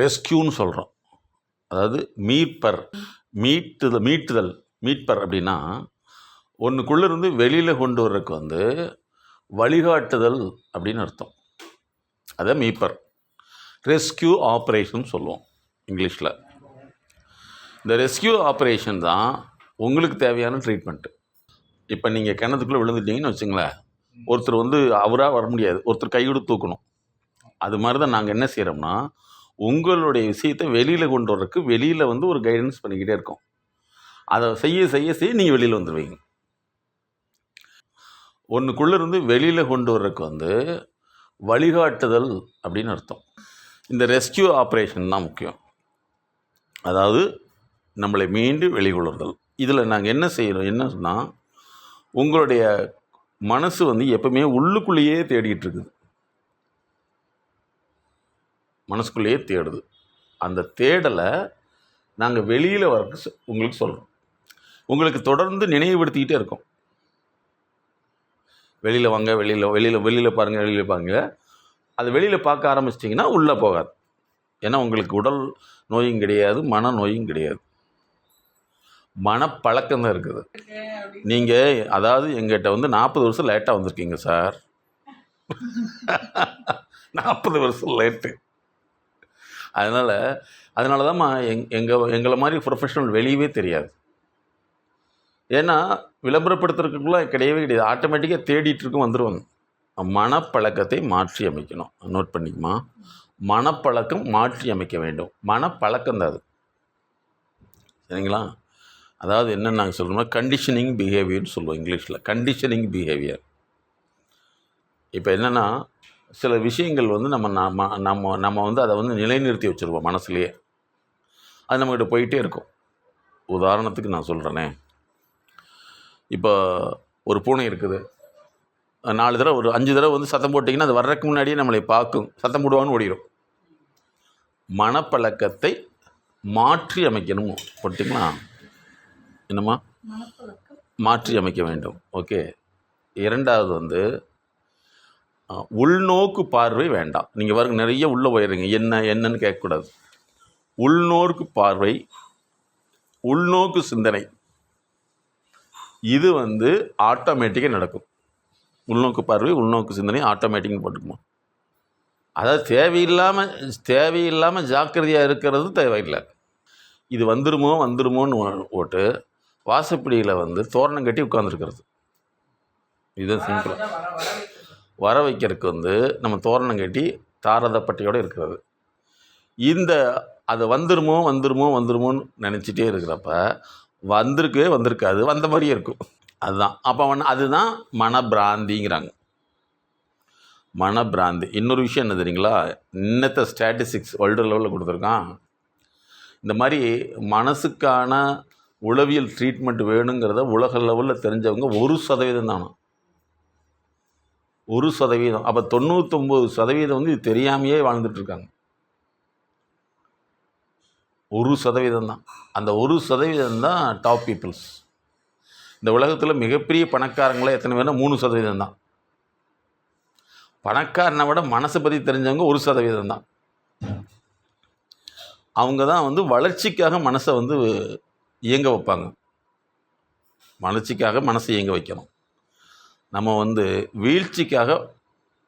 ரெஸ்கியூன்னு சொல்கிறோம் அதாவது மீட்பர் மீட்டுதல் மீட்டுதல் மீட்பர் அப்படின்னா ஒன்றுக்குள்ளே இருந்து வெளியில் கொண்டு வர்றதுக்கு வந்து வழிகாட்டுதல் அப்படின்னு அர்த்தம். அதான் மீப்பர் ரெஸ்கியூ ஆப்ரேஷன் சொல்லுவோம் இங்கிலீஷில். இந்த ரெஸ்கியூ ஆப்ரேஷன் தான் உங்களுக்கு தேவையான ட்ரீட்மெண்ட்டு இப்போ நீங்கள் கிணத்துக்குள்ளே விழுந்துட்டீங்கன்னு வச்சுங்களேன் ஒருத்தர் வந்து அவராக வர முடியாது. ஒருத்தர் கையோடு தூக்கணும். அது மாதிரி தான் நாங்கள் என்ன செய்கிறோம்னா உங்களுடைய விஷயத்தை வெளியில் கொண்டு வர்றதுக்கு வெளியில் வந்து ஒரு கைடன்ஸ் பண்ணிக்கிட்டே இருக்கும். அதை செய்ய செய்ய செய்ய நீங்கள் வெளியில் வந்துடுவீங்க ஒன்றுக்குள்ளே இருந்து வெளியில் கொண்டு வர்றதுக்கு வந்து வழிகாட்டுதல் அப்படின்னு அர்த்தம். இந்த ரெஸ்கியூ ஆப்ரேஷன் தான் முக்கியம். அதாவது நம்மளை மீண்டு வெளிக்கொள்ளுதல். இதில் நாங்கள் என்ன செய்கிறோம் என்ன சொன்னால் உங்களுடைய மனசு வந்து எப்பவுமே உள்ளுக்குள்ளேயே தேடிட்டு இருக்குது. மனசுக்குள்ளேயே தேடுது. அந்த தேடலை நாங்கள் வெளியில் வர உங்களுக்கு சொல்கிறோம் உங்களுக்கு தொடர்ந்து நினைவுபடுத்திக்கிட்டே இருக்கோம். வெளியில் வாங்க வெளியில் வெளியில் வெளியில் பாருங்கள் வெளியில் பாருங்க. அது வெளியில் பார்க்க ஆரம்பிச்சிட்டிங்கன்னா உள்ளே போகாது. ஏன்னா உங்களுக்கு உடல் நோயும் கிடையாது மன நோயும் கிடையாது. மனப்பழக்கம் தான் இருக்குது. நீங்கள் அதாவது எங்கிட்ட வந்து நாற்பது வருஷம் லேட்டாக வந்திருக்கீங்க சார். நாற்பது வருஷம் லேட்டு. அதனால் அதனால தான்மா எங் எங்கள் எங்களை மாதிரி ப்ரொஃபஷனல் வெளியவே தெரியாது. ஏன்னா விளம்பரப்படுத்துறதுக்குள்ளே கிடையவே கிடையாது. ஆட்டோமேட்டிக்காக தேடிட்டு இருக்கும் வந்துடுவாங்க மனப்பழக்கத்தை மாற்றி அமைக்கணும். நோட் பண்ணிக்குமா மனப்பழக்கம் மாற்றி அமைக்க வேண்டும். மனப்பழக்கம் தான் அது. சரிங்களா? அதாவது என்ன நாங்கள் சொல்கிறோம்னா கண்டிஷனிங் பிஹேவியர்னு சொல்லுவோம் இங்கிலீஷில். கண்டிஷனிங் பிஹேவியர் இப்போ என்னென்னா சில விஷயங்கள் வந்து நம்ம நம்ம நம்ம நம்ம வந்து அதை வந்து நிலைநிறுத்தி வச்சுருவோம் மனசுலையே. அது நம்மக்கிட்ட போயிட்டே இருக்கும். உதாரணத்துக்கு நான் சொல்கிறேனே இப்போ ஒரு பூனை இருக்குது. நாலு தடவை ஒரு அஞ்சு தடவை வந்து சத்தம் போட்டிங்கன்னா அது வர்றதுக்கு முன்னாடியே நம்மளை பார்க்கும். சத்தம் போடுவான்னு ஓடிடும் மனப்பழக்கத்தை மாற்றி அமைக்கணும். போட்டிங்களா? என்னம்மா? மாற்றி அமைக்க வேண்டும். ஓகே. இரண்டாவது வந்து உள்நோக்கு பார்வை வேண்டாம். நீங்கள் பாருங்க நிறைய உள்ளே போயிடுறீங்க என்ன என்னன்னு கேட்கக்கூடாது. உள்நோக்கு பார்வை உள்நோக்கு சிந்தனை. இது வந்து ஆட்டோமேட்டிக்காக நடக்கும். உள்நோக்கு பார்வை உள்நோக்கு சிந்தனை ஆட்டோமேட்டிக்னு போட்டுக்குமா? அதாவது தேவையில்லாமல் தேவையில்லாமல் ஜாக்கிரதையாக இருக்கிறது தேவையில்லை. இது வந்துருமோ வந்துருமோன்னு ஓ- போட்டு வாசப்படியில் வந்து தோரணம் கட்டி உட்காந்துருக்கிறது இதுதான் சிம்பிள் வர வைக்கிறதுக்கு வந்து நம்ம தோரணம் கட்டி தாரதப்பட்டையோடு இருக்கிறது. இந்த அது வந்துருமோ வந்துருமோ வந்துருமோன்னு நினச்சிட்டே இருக்கிறப்ப வந்திருக்கவே வந்திருக்காது. வந்த மாதிரியே இருக்கும். அதுதான். அப்போ வந்து அதுதான் மனப்பிராந்திங்கிறாங்க மனப்பிராந்தி இன்னொரு விஷயம் என்ன தெரியுங்களா? இன்னத்த ஸ்டாட்டிஸ்டிக்ஸ் வேர்ல்டு லெவலில் கொடுத்துருக்கான். இந்த மாதிரி மனசுக்கான உளவியல் ட்ரீட்மெண்ட் வேணுங்கிறத உலக லெவலில் தெரிஞ்சவங்க ஒரு சதவீதம் தானும் ஒரு சதவீதம். அப்போ தொண்ணூத்தொம்பது சதவீதம் வந்து இது தெரியாமையே வாழ்ந்துட்டுருக்காங்க. ஒரு சதவீதம் தான். அந்த ஒரு சதவீதம் தான் டாப் பீப்புள்ஸ் இந்த உலகத்தில் மிகப்பெரிய பணக்காரங்களே எத்தனை பேர்னா மூணு சதவீதம் தான். பணக்காரனை விட மனசை பற்றி தெரிஞ்சவங்க ஒரு சதவீதம் தான். அவங்க தான் வந்து வளர்ச்சிக்காக மனசை வந்து இயங்க வைப்பாங்க. வளர்ச்சிக்காக மனசை இயங்க வைக்கணும். நம்ம வந்து வீழ்ச்சிக்காக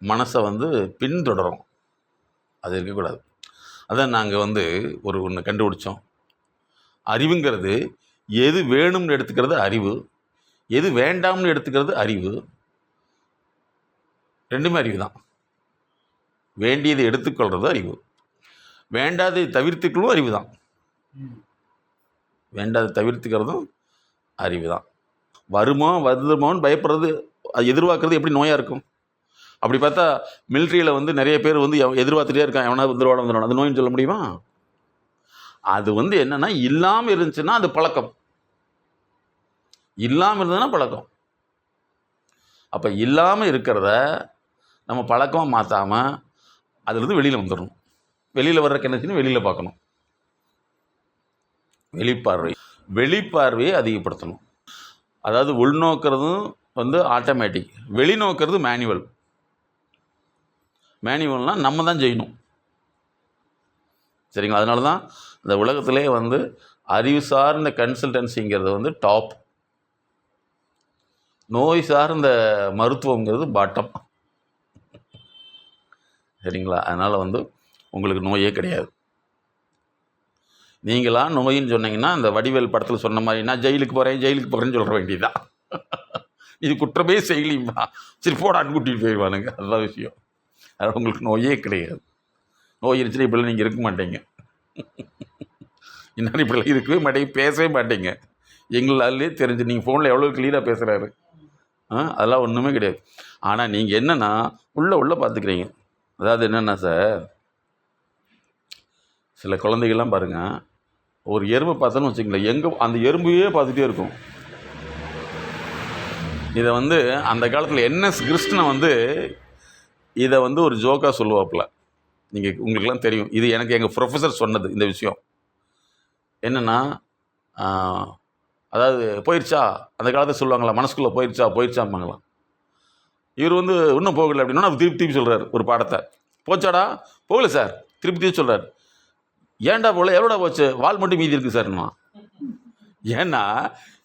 மனசை வந்து பின்தொடரும். அது இருக்கக்கூடாது. அதான் நாங்கள் வந்து ஒரு ஒன்று கண்டுபிடிச்சோம். அறிவுங்கிறது எது வேணும்னு எடுத்துக்கிறது அறிவு எது வேண்டாம்னு எடுத்துக்கிறது அறிவு. ரெண்டுமே அறிவு தான். வேண்டியதை எடுத்துக்கொள்கிறது அறிவு. வேண்டாதை தவிர்த்துக்களும் அறிவு தான். வேண்டாத தவிர்த்துக்கிறதும் அறிவு தான். வருமோ வருதுமோன்னு பயப்படுறது அது எதிர்பார்க்கறது எப்படி நோயாக இருக்கும்? அப்படி பார்த்தா மிலிட்ரியில் வந்து நிறைய பேர் வந்து எவ- எதிர்பார்த்துட்டே இருக்கான் எவனா வந்துருவாட வந்துடுவான்? அது நோயின்னு சொல்ல முடியுமா? அது வந்து என்னென்னா இல்லாமல் இருந்துச்சுன்னா அது பழக்கம். இல்லாமல் இருந்ததுன்னா பழக்கம். அப்போ இல்லாமல் இருக்கிறத நம்ம பழக்கமாக மாற்றாமல் அதுலேருந்து வெளியில் வந்துடணும். வெளியில் வர்ற கிணச்சின்னு வெளியில் பார்க்கணும். வெளிப்பார்வை. வெளிப்பார்வையை அதிகப்படுத்தணும். அதாவது உள்நோக்கிறதும் வந்து ஆட்டோமேட்டிக் வெளிநோக்கிறது மேனுவல் மேனுவல்னால் நம்ம தான் செய்யணும். சரிங்களா? அதனால தான் இந்த உலகத்திலே வந்து அறிவு சார்ந்த கன்சல்டன்சிங்கிறது வந்து டாப் நோய் சார்ந்த மருத்துவங்கிறது பாட்டம் சரிங்களா? அதனால் வந்து உங்களுக்கு நோயே கிடையாது. நீங்களா நோயின்னு சொன்னீங்கன்னா இந்த வடிவேல் படத்தில் சொன்ன மாதிரி நான் ஜெயிலுக்கு போகிறேன் ஜெயிலுக்கு போகிறேன்னு சொல்கிற வேண்டியதான் இது குற்றமே செய்யலிம்மா சரி போடான்னு கூட்டிகிட்டு போயிடுவானுங்க அதுதான் விஷயம். அதனால் உங்களுக்கு நோயே கிடையாது. நோய் இருந்துச்சுன்னா இப்படிலாம் நீங்கள் இருக்க மாட்டீங்க. இன்னும் இப்படிலாம் இருக்கவே மாட்டீங்க? பேசவே மாட்டீங்க. எங்களாலே தெரிஞ்சு நீங்கள் ஃபோனில் எவ்வளோ கிளியராக பேசுகிறாரு ஆ அதெல்லாம் ஒன்றுமே கிடையாது. ஆனால் நீங்கள் என்னென்னா உள்ளே உள்ளே பார்த்துக்கிறீங்க. அதாவது என்னென்னா சார் சில குழந்தைகள்லாம் பாருங்கள் ஒரு எறும்பை பார்த்தோன்னு வச்சுங்களேன் எங்கே அந்த எறும்பையே பார்த்துட்டே இருக்கும். இதை வந்து அந்த காலத்தில் என்எஸ் கிருஷ்ணன் வந்து இதை வந்து ஒரு ஜோக்காக சொல்லுவாப்புல. நீங்கள் உங்களுக்கெல்லாம் தெரியும். இது எனக்கு எங்கள் ப்ரொஃபஸர் சொன்னது இந்த விஷயம். என்னென்னா அதாவது போயிடுச்சா அந்த காலத்தில் சொல்லுவாங்களா மனசுக்குள்ளே போயிடுச்சா போயிடுச்சாம்பாங்களாம் இவர் வந்து இன்னும் போகலை அப்படின்னா திருப்பி திருப்பி சொல்கிறார் ஒரு பாடத்தை. போச்சாடா? போகல சார். திருப்பி திருப்பி சொல்கிறார் ஏன்டா போகல? எவ்வளோடா போச்சு? வால் மட்டும் மீதி இருக்குது சார்மா ஏன்னா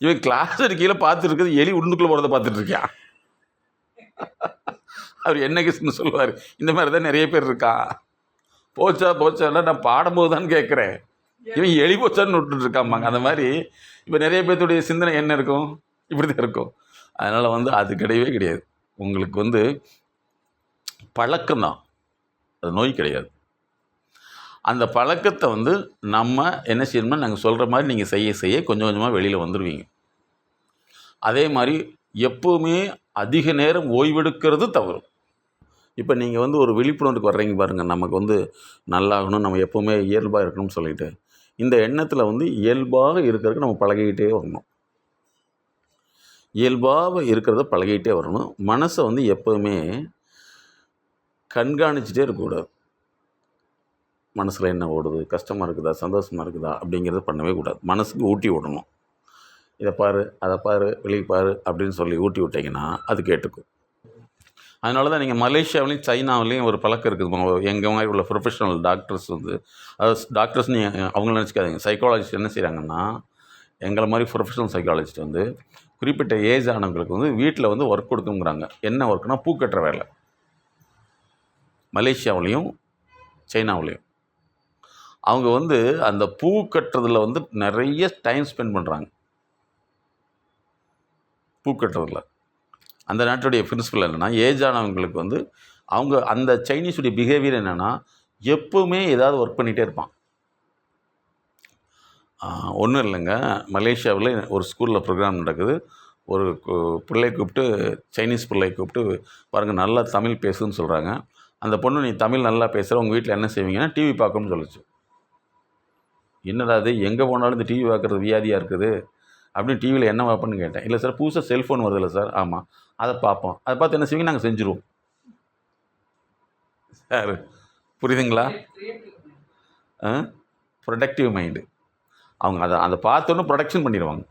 இவன் கிளாஸ் கீழே பார்த்துருக்குது எலி உருண்டுக்குள்ளே போகிறத பார்த்துட்டு இருக்கான் அவர் என்ன கிருஷ்ணன் சொல்லுவார். இந்த மாதிரி தான் நிறைய பேர் இருக்கான். போச்சா போச்சான்னா நான் பாடும்போது தான் கேட்குறேன். இவன் எலி போச்சான்னு விட்டுட்டு இருக்காம்பாங்க. அந்த மாதிரி இப்போ நிறைய பேர்த்துடைய சிந்தனை என்ன இருக்கும்? இப்படி தான் இருக்கும். அதனால் வந்து அது கிடையவே கிடையாது. உங்களுக்கு வந்து பழக்கம்தான். அது நோய் கிடையாது. அந்த பழக்கத்தை வந்து நம்ம என்ன செய்யணும்னா நாங்கள் சொல்கிற மாதிரி நீங்கள் செய்ய செய்ய கொஞ்சம் கொஞ்சமாக வெளியில் வந்துடுவீங்க அதே மாதிரி எப்போவுமே அதிக நேரம் ஓய்வெடுக்கிறது தவறு இப்போ நீங்கள் வந்து ஒரு விழிப்புணர்வுக்கு வர்றீங்க பாருங்கள் நமக்கு வந்து நல்லாகணும் நம்ம எப்போவுமே இயல்பாக இருக்கணும்னு சொல்லிட்டு. இந்த எண்ணத்தில் வந்து இயல்பாக இருக்கிறதுக்கு நம்ம பழகிக்கிட்டே வரணும். இயல்பாக இருக்கிறத பழகிக்கிட்டே வரணும். மனசை வந்து எப்போவுமே கண்காணிச்சிட்டே இருக்கக்கூடாது. மனசில் என்ன ஓடுது? கஷ்டமாக இருக்குதா? சந்தோஷமாக இருக்குதா? அப்படிங்கிறத பண்ணவே கூடாது. மனசுக்கு ஊட்டி விடணும். இதை பாரு அதை பாரு வெளியே பாரு அப்படின்னு சொல்லி ஊட்டி விட்டிங்கன்னா அது கேட்டுக்கும். அதனால தான் நீங்கள் மலேசியாவிலையும் சைனாவிலையும் ஒரு பழக்கம் இருக்குது எங்கள் மாதிரி உள்ள ப்ரொஃபஷனல் டாக்டர்ஸ் வந்து அதாவது டாக்டர்ஸ் நீங்கள் அவங்கள நினச்சிக்காதீங்க. சைக்காலஜிஸ்ட் என்ன செய்கிறாங்கன்னா எங்களை மாதிரி ப்ரொஃபஷனல் சைக்காலஜிஸ்ட் வந்து குறிப்பிட்ட ஏஜ் ஆனவங்களுக்கு வந்து வீட்டில் வந்து ஒர்க் கொடுக்குங்கிறாங்க. என்ன ஒர்க்குனால் பூ கட்டுற வேலை. மலேசியாவிலையும் சைனாவிலையும். அவங்க வந்து அந்த பூ கட்டுறதுல வந்து நிறைய டைம் ஸ்பெண்ட் பண்ணுறாங்க பூ கட்டுறதுல. அந்த நாட்டுடைய பிரின்சிபல் என்னென்னா ஏஜ் ஆனவங்களுக்கு வந்து அவங்க அந்த சைனீஸுடைய பிஹேவியர் என்னென்னா எப்போவுமே ஏதாவது ஒர்க் பண்ணிகிட்டே இருப்பான். ஒன்றும் இல்லைங்க. மலேசியாவில் ஒரு ஸ்கூலில் ப்ரோக்ராம் நடக்குது. ஒரு கு- கூப்பிட்டு சைனீஸ் பிள்ளையை கூப்பிட்டு பாருங்கள் நல்லா தமிழ் பேசுன்னு சொல்கிறாங்க அந்த பொண்ணு நீ தமிழ் நல்லா பேசுகிற உங்கள் வீட்டில் என்ன செய்வீங்கன்னா டிவி பார்க்கணும்னு சொல்லிச்சு. என்னடா அது எங்கே போனாலும் இந்த டிவி பார்க்குறது வியாதியாக இருக்குது. அப்படின்னு டிவியில் என்ன பார்ப்பேன்னு கேட்டேன். இல்லை சார் புதுசாக செல்ஃபோன் வருதுல்ல சார்? ஆமாம் அதை பார்ப்போம். அதை பார்த்து என்ன செய்வீங்க? நாங்கள் செஞ்சுருவோம். சார் புரியுதுங்களா? ப்ரொடக்டிவ் மைண்டு அவங்க அதை அதை பார்த்தோன்னே ப்ரொடக்ஷன் பண்ணிடுவாங்க.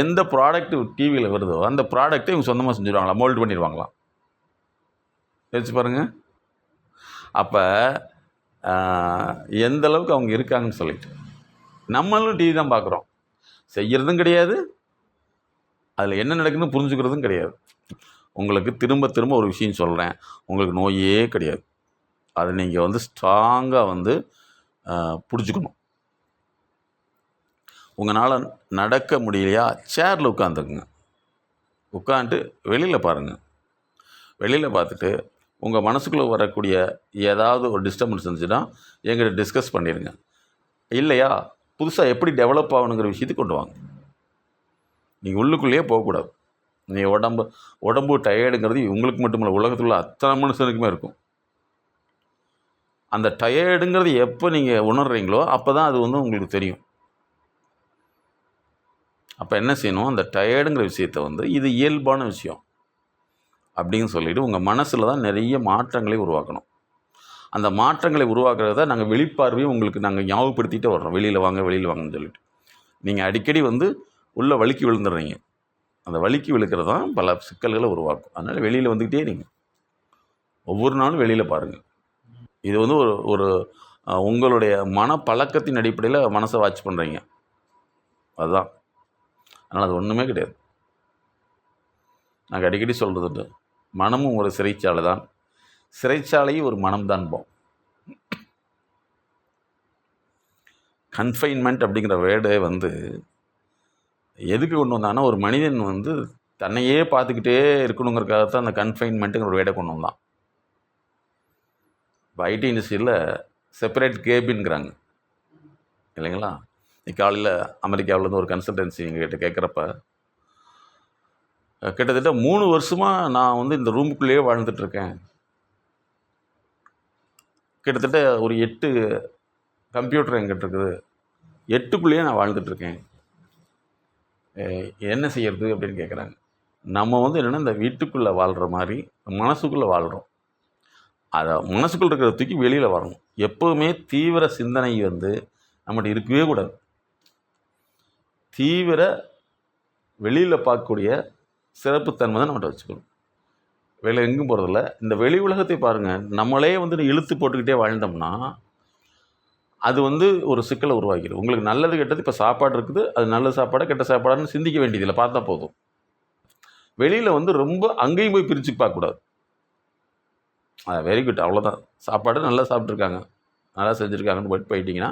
எந்த ப்ராடக்ட் டிவியில் வருதோ அந்த ப்ராடக்ட்டை இவங்க சொந்தமாக செஞ்சுருவாங்களா? மோல்டு பண்ணிடுவாங்களாம் யோசிச்சு பாருங்கள் அப்போ எந்த அளவுக்கு அவங்க இருக்காங்கன்னு சொல்லிட்டு. நம்மளும் டிவி தான் பார்க்குறோம். செய்கிறதும் கிடையாது. அதில் என்ன நடக்குதுன்னு புரிஞ்சுக்கிறதும் கிடையாது. உங்களுக்கு திரும்ப திரும்ப ஒரு விஷயம் சொல்கிறேன் உங்களுக்கு நோயே கிடையாது. அதை நீங்கள் வந்து ஸ்ட்ராங்காக வந்து பிடிச்சிக்கணும் உங்களால் நடக்க முடியலையா? சேரில் உட்காந்துக்குங்க உட்காந்துட்டு வெளியில் பாருங்கள் வெளியில் பார்த்துட்டு உங்கள் மனசுக்குள்ளே வரக்கூடிய ஏதாவது ஒரு டிஸ்டர்பன்ஸ் இருந்துச்சுன்னா எங்கிட்ட டிஸ்கஸ் பண்ணிடுங்க இல்லையா? புதுசாக எப்படி டெவலப் ஆகணுங்கிற விஷயத்துக்கு கொண்டு வாங்க. நீங்கள் உள்ளுக்குள்ளேயே போகக்கூடாது. நீ உடம்பு உடம்பு டயர்டுங்கிறது உங்களுக்கு மட்டும் இல்லை உலகத்தில் உள்ள அத்தனை மனுஷனுக்குமே இருக்கும். அந்த டயர்டுங்கிறது எப்போ நீங்கள் உணர்றீங்களோ அப்போ தான் அது வந்து உங்களுக்கு தெரியும். அப்போ என்ன செய்யணும்? அந்த டயர்டுங்கிற விஷயத்த வந்து இது இயல்பான விஷயம். அப்படின்னு சொல்லிட்டு உங்கள் மனசில் தான் நிறைய மாற்றங்களை உருவாக்கணும். அந்த மாற்றங்களை உருவாக்குறத நாங்கள் வெளிப்பார்வையும் உங்களுக்கு நாங்கள் ஞாபகப்படுத்திகிட்டே வர்றோம். வெளியில் வாங்க வெளியில் வாங்கன்னு சொல்லிட்டு. நீங்கள் அடிக்கடி வந்து உள்ளே வழுக்கி விழுந்துடுறீங்க. அந்த வழுக்கி விழுக்கிறது தான் பல சிக்கல்களை உருவாக்கும். அதனால் வெளியில் வந்துக்கிட்டே இருங்க. ஒவ்வொரு நாளும் வெளியில் பாருங்கள் இது வந்து ஒரு ஒரு உங்களுடைய மனப்பழக்கத்தின் அடிப்படையில் மனசை வாட்ச் பண்ணுறீங்க அதுதான். அதனால் அது ஒன்றுமே கிடையாது. நாங்கள் அடிக்கடி சொல்கிறது மனமும் ஒரு சிறைச்சாலை தான் சிறைச்சாலையும் ஒரு மனம்தான் போம் கன்ஃபைன்மெண்ட் அப்படிங்கிற வேர்டே வந்து எதுக்கு கொண்டு வந்தாங்கன்னா ஒரு மனிதன் வந்து தன்னையே பார்த்துக்கிட்டே இருக்கணுங்கிறக்காக தான் அந்த கன்ஃபைன்மெண்ட்டுங்கிற ஒரு வேர்டை கொண்டு வந்தான். இப்போ ஐடி இண்டஸ்ட்ரியில் செப்பரேட் கேபின்ங்கிறாங்க இல்லைங்களா? காலையில் அமெரிக்காவிலேருந்து ஒரு கன்சல்டன்சி எங்ககிட்ட கேட்குறப்ப கிட்டத்தட்ட மூணு வருஷமாக நான் வந்து இந்த ரூமுக்குள்ளேயே வாழ்ந்துட்டுருக்கேன். கிட்டத்தட்ட ஒரு எட்டு கம்ப்யூட்டர் எங்கிட்ட இருக்குது. எட்டுக்குள்ளேயே நான் வாழ்ந்துட்டுருக்கேன். என்ன செய்யறது அப்படின்னு கேட்குறாங்க நம்ம வந்து என்னென்னா இந்த வீட்டுக்குள்ளே வாழ்கிற மாதிரி மனசுக்குள்ளே வாழ்கிறோம் அதை மனசுக்குள்ள இருக்கிற தூக்கி வெளியில் வரணும். எப்போவுமே தீவிர சிந்தனை வந்து நம்மகிட்ட இருக்கவே கூடாது. தீவிர வெளியில் பார்க்கக்கூடிய சிறப்புத்தன்மை தான் நம்மகிட்ட வச்சுக்கணும். வேலை எங்கும் போகிறதில்ல இந்த வெளி உலகத்தை பாருங்கள் நம்மளே வந்து இழுத்து போட்டுக்கிட்டே வாழ்ந்தோம்னா அது வந்து ஒரு சிக்கலை உருவாக்கிடும். உங்களுக்கு நல்லது கெட்டது இப்போ சாப்பாடு இருக்குது. அது நல்ல சாப்பாடு கெட்ட சாப்பாடான்னு சிந்திக்க வேண்டியதில்லை. பார்த்தா போதும். வெளியில் வந்து ரொம்ப அங்கேயும் போய் பிரித்து பார்க்கக்கூடாது வெரி குட் அவ்வளோதான் சாப்பாடு நல்லா சாப்பிட்ருக்காங்க நல்லா செஞ்சுருக்காங்கன்னு போயிட்டு போயிட்டீங்கன்னா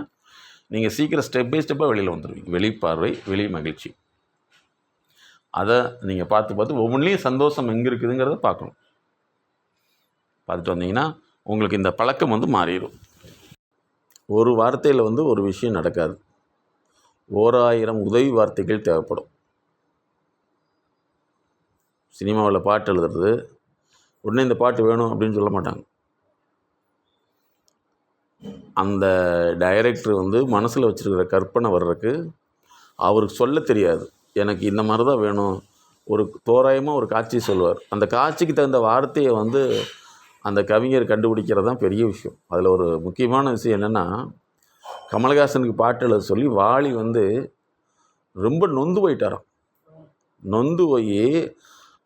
நீங்கள் சீக்கிரம் ஸ்டெப் பை ஸ்டெப்பாக வெளியில் வந்துடுவீங்க வெளிப்பார்வை வெளி மகிழ்ச்சி. அதை நீங்கள் பார்த்து பார்த்து ஒவ்வொன்றிலையும் சந்தோஷம் எங்கே இருக்குதுங்கிறத பார்க்கணும். பார்த்துட்டு வந்தீங்கன்னா உங்களுக்கு இந்த பழக்கம் வந்து மாறிடும். ஒரு வார்த்தையில் வந்து ஒரு விஷயம் நடக்காது. ஓராயிரம் உதவி வார்த்தைகள் தேவைப்படும். சினிமாவில் பாட்டு எழுதுறது உடனே இந்த பாட்டு வேணும் அப்படின்னு சொல்ல மாட்டாங்க. அந்த டைரக்டர் வந்து மனசில் வச்சுருக்கிற கற்பனை வர்றதுக்கு அவருக்கு சொல்ல தெரியாது. எனக்கு இந்த மாதிரி தான் வேணும். ஒரு தோராயமாக ஒரு காட்சி சொல்லுவார் அந்த காட்சிக்கு தகுந்த வார்த்தையை வந்து அந்த கவிஞர் கண்டுபிடிக்கிறது தான் பெரிய விஷயம். அதில் ஒரு முக்கியமான விஷயம் என்னென்னா கமலஹாசனுக்கு பாட்டு எழுத சொல்லி வாலி வந்து ரொம்ப நொந்து போயிட்டாராம். நொந்து போய்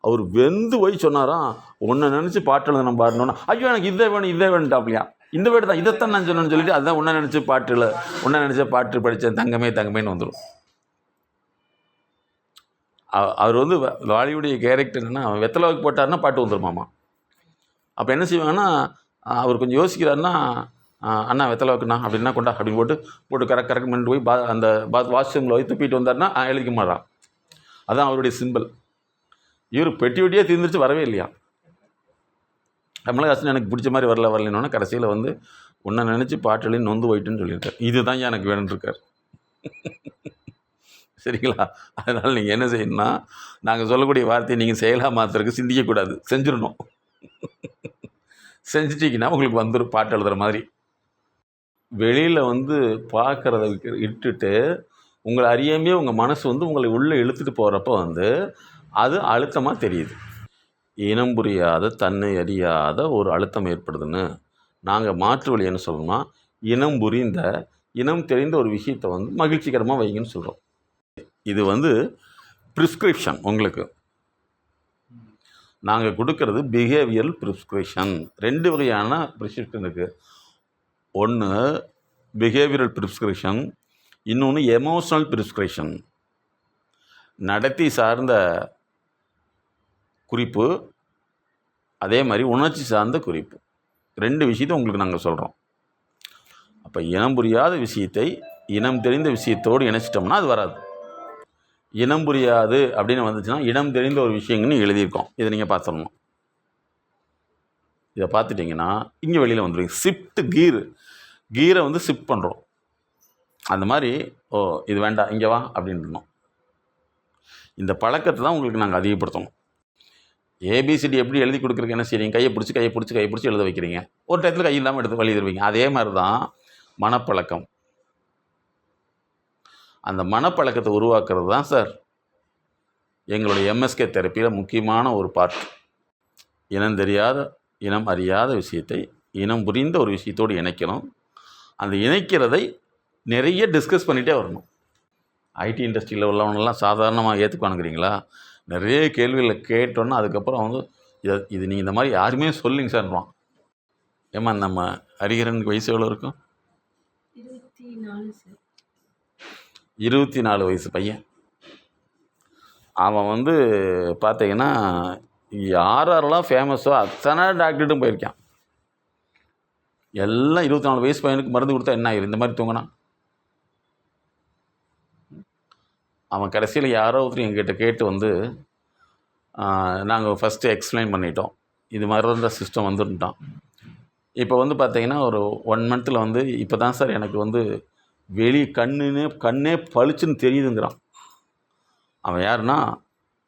அவர் வெந்து போய் சொன்னாராம் உன்னை நினச்சி பாட்டு எழுத நம்ம பாடணும்னா. ஐயோ எனக்கு இதை வேணும் இதை வேணும்ட்டாப்லையா? இந்த வேர்டு தான் இதைத்தான் நான் சொன்னேன்னு சொல்லிட்டு அதான் உன்னை நினச்சி பாட்டில் உன்னை நினச்ச பாட்டு படித்தேன் தங்கமே தங்கமேன்னு வந்துடும் அவர் வந்து வாலிவுடைய வாலியுடைய கேரக்டர் என்னன்னா வெத்தலாவுக்கு போட்டாருன்னா பாட்டு வந்துருமாமா. அப்போ என்ன செய்வாங்கன்னா அவர் கொஞ்சம் யோசிக்கிறாருன்னா அண்ணா வெத்தலாவுக்குண்ணா அப்படின்னா கொண்டா அப்படின்னு போட்டு போட்டு கரெக்ட் கரெக்ட் பண்ணிட்டு போய் பா அந்த பா வாஷ்ரூமில் போய் துப்பிட்டு வந்தாருன்னா எழுதிக்க மாட்டான். அதுதான் அவருடைய சிம்பிள் இவர் பெட்டி வெட்டியே தீர்ந்துருச்சு வரவே இல்லையா? கமலஹாசன் எனக்கு பிடிச்ச மாதிரி வரல வரலன்னு கடைசியில் வந்து உன்னை நினச்சி பாட்டுலையும் நொந்து போயிட்டுன்னு சொல்லியிருக்கார். இதுதான் எனக்கு வேணுன்ட்ருக்கார் சரிங்களா? அதனால் நீங்கள் என்ன செய்யணும்னா நாங்கள் சொல்லக்கூடிய வார்த்தையை நீங்கள் செயலாக மாற்றுறதுக்கு சிந்திக்கக்கூடாது. செஞ்சிடணும். செஞ்சிட்டிங்கன்னா உங்களுக்கு வந்துடும் பாட்டு எழுதுகிற மாதிரி. வெளியில் வந்து பார்க்குறத இட்டுட்டு உங்களை அறியாமையே உங்கள் மனசு வந்து உங்களை உள்ளே இழுத்துட்டு போகிறப்ப வந்து அது அழுத்தமாக தெரியுது. இனம் புரியாத தன்னை அறியாத ஒரு அழுத்தம் ஏற்படுதுன்னு நாங்கள் மாற்று வழி என்ன சொல்லணும்னா இனம் புரிந்த இனம் தெரிந்த ஒரு விஷயத்தை வந்து மகிழ்ச்சிகரமாக வைங்கன்னு சொல்கிறோம் இது வந்து ப்ரிஸ்கிரிப்ஷன் உங்களுக்கு. நாங்கள் கொடுக்கறது பிஹேவியல் ப்ரிஸ்கிரிப்ஷன் ரெண்டு வகையான ப்ரிஸ்கிரிப்ஷன் இருக்குது ஒன்று பிஹேவியரல் ப்ரிஸ்கிரிப்ஷன் இன்னொன்று எமோஷனல் ப்ரிஸ்கிரிப்ஷன் நடத்தி சார்ந்த குறிப்பு அதே மாதிரி உணர்ச்சி சார்ந்த குறிப்பு. ரெண்டு விஷயத்தை உங்களுக்கு நாங்கள் சொல்கிறோம் அப்போ இனம் புரியாத விஷயத்தை இனம் தெரிந்த விஷயத்தோடு இணைச்சிட்டோம்னா அது வராது. இனம் புரியாது அப்படின்னு வந்துச்சுன்னா இனம் தெரிந்த ஒரு விஷயங்கன்னு எழுதியிருக்கோம். இதை நீங்கள் பார்த்துடணும் இதை பார்த்துட்டிங்கன்னா இங்கே வெளியில் வந்துடுங்க ஷிஃப்ட் கீர் கீரை வந்து ஷிஃப்ட் பண்ணுறோம் அந்த மாதிரி ஓ இது வேண்டாம் இங்கே வா அப்படின்றணும் இந்த பழக்கத்தை தான் உங்களுக்கு நாங்கள் அதிகப்படுத்தணும். ஏபிசிடி எப்படி எழுதி கொடுக்குறக்கு என்ன செய்றீங்க? கையை பிடிச்சி கையை பிடிச்சி கையை பிடிச்சி எழுத வைக்கிறீங்க. ஒரு டயத்தில் கை இல்லாமல் எடுத்து வழி தருவீங்க. அதே மாதிரி தான் மனப்பழக்கம். அந்த மனப்பழக்கத்தை உருவாக்குறது தான் சார் எங்களுடைய எம்எஸ்கே தெரப்பியில் முக்கியமான ஒரு பார்ட் இனம் தெரியாத இனம் அறியாத விஷயத்தை இனம் புரிந்த ஒரு விஷயத்தோடு இணைக்கணும். அந்த இணைக்கிறதை நிறைய டிஸ்கஸ் பண்ணிகிட்டே வரணும். ஐடி இண்டஸ்ட்ரியில் உள்ளவனெல்லாம் சாதாரணமாக ஏற்றுக்குவானுங்கிறீங்களா நிறைய கேள்விகளை கேட்டோன்னா அதுக்கப்புறம் வந்து இதை இது நீங்கள் இந்த மாதிரி யாருமே சொல்லிங்க சார்ன்றான் ஏம்மா நம்ம ஹரிஹரனுக்கு வயசு எவ்வளோ இருக்கும்? இருபத்தி நாலு வயசு பையன். அவன் வந்து பார்த்தீங்கன்னா யார் யாரெல்லாம் ஃபேமஸோ அத்தனை டாக்டர்கிட்டும் போயிருக்கான். எல்லாம் இருபத்தி நாலு வயசு பையனுக்கு மருந்து கொடுத்தா என்ன ஆயிரும்? இந்த மாதிரி தூங்கினா அவன் கடைசியில் யாரோ ஒருத்தர் எங்கிட்ட கேட்டு வந்து நாங்கள் ஃபஸ்ட்டு எக்ஸ்பிளைன் பண்ணிட்டோம். இது மாதிரி தான் சிஸ்டம் வந்துட்டான் இப்போ வந்து பார்த்தீங்கன்னா ஒரு ஒன் மந்த்தில் வந்து இப்போ தான் சார் எனக்கு வந்து வெளி கண்ணுன்னு கண்ணே பளிச்சுன்னு தெரியுதுங்கிறான். அவன் யாருன்னா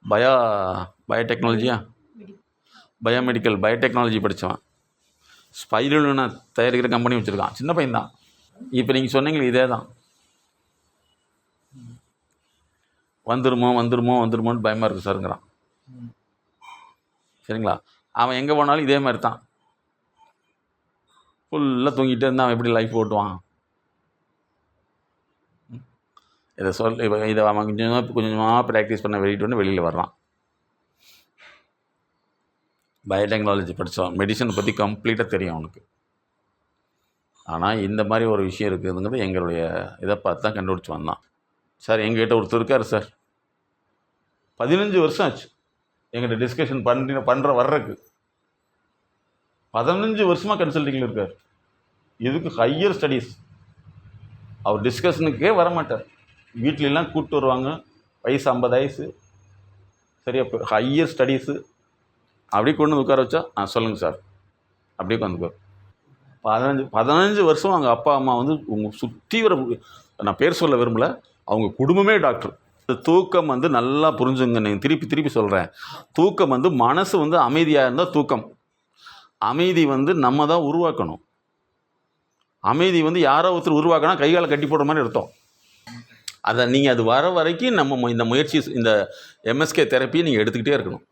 பயோ பயோடெக்னாலஜியா? பயோமெடிக்கல் பயோடெக்னாலஜி படித்தவன் ஸ்பைரலுன்னு தயாரிக்கிற கம்பெனி வச்சுருக்கான். சின்ன பையன் தான் இப்போ நீங்கள் சொன்னீங்களே இதே தான் வந்துருமோ வந்துருமோ வந்துருமோன்னு பயமாக இருக்குது சாருங்கிறான். சரிங்களா? அவன் எங்கே போனாலும் இதே மாதிரி தான் ஃபுல்லாக தூங்கிட்டே இருந்தால் அவன் எப்படி லைஃப் ஓட்டுவான்? இதை சொல் இப்போ இதை அவன் கொஞ்சமாக கொஞ்சமாக ப்ராக்டிஸ் பண்ண வெளியிட்டு வந்து வெளியில் வர்றான். பயோடெக்னாலஜி படித்தான் மெடிசன் பற்றி கம்ப்ளீட்டாக தெரியும் அவனுக்கு. ஆனால் இந்த மாதிரி ஒரு விஷயம் இருக்குதுங்கிறது எங்களுடைய இதை பார்த்து தான் கண்டுபிடிச்சி வந்தான். சார் எங்ககிட்ட ஒருத்தர் இருக்கார் சார். பதினஞ்சு வருஷம் ஆச்சு. எங்கிட்ட டிஸ்கஷன் பண்ணி பண்ணுற வர்றதுக்கு. பதினஞ்சு வருஷமாக கன்சல்டிங்கில் இருக்கார். இதுக்கு ஹையர் ஸ்டடீஸ் அவர் டிஸ்கஷனுக்கே வர மாட்டார் வீட்லலாம் கூப்பிட்டு வருவாங்க. வயசு ஐம்பது வயசு. சரியா ஹையர் ஸ்டடீஸு அப்படியே கொண்டு வந்து உட்கார வச்சா ஆ சொல்லுங்கள் சார். அப்படியே உட்காந்துக்குவார் பதினஞ்சு பதினஞ்சு வருஷம் அவங்க அப்பா அம்மா வந்து உங்க சுற்றி வர நான் பேர் சொல்ல விரும்பல. அவங்க குடும்பமே டாக்டர். இந்த தூக்கம் வந்து நல்லா புரிஞ்சுங்க நீங்கள் திருப்பி திருப்பி சொல்கிறேன் தூக்கம் வந்து மனசு வந்து அமைதியாக இருந்தால் தூக்கம். அமைதி வந்து நம்ம தான் உருவாக்கணும். அமைதி வந்து யாரோ ஒருத்தர் உருவாக்கினா கைகால கட்டி போடுற மாதிரி அர்த்தம். அதை நீங்கள் அது வர வரைக்கும் நம்ம மு- இந்த முயற்சி இந்த எம்எஸ்கே தெரப்பியை நீங்கள் எடுத்துக்கிட்டே இருக்கணும்.